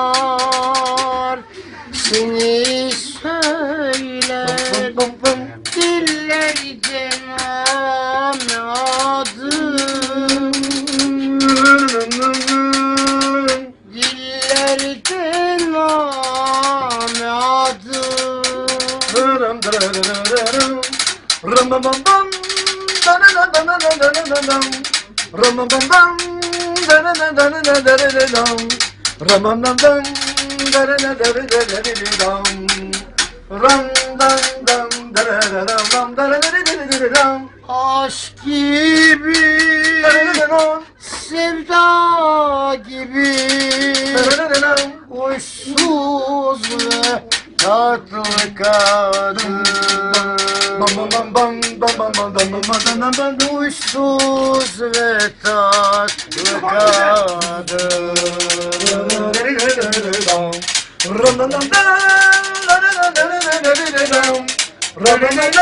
Şarkılar seni Aşk gibi sevda gibi Uçsuz ve tatlı kadın. Uçsuz ve tatlı kadın. Demek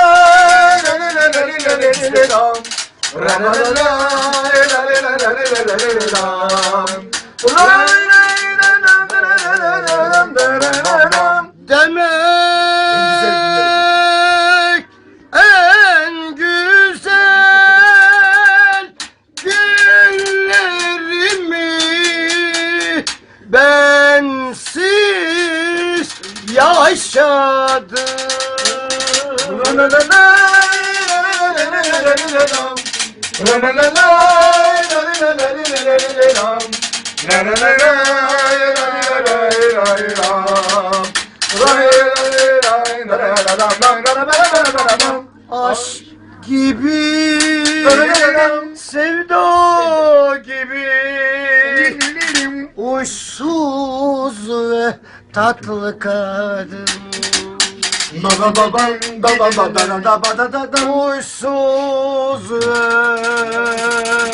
Aşk gibi sevda gibi Uçsuz ve tatlı kadın. Uçsuz ve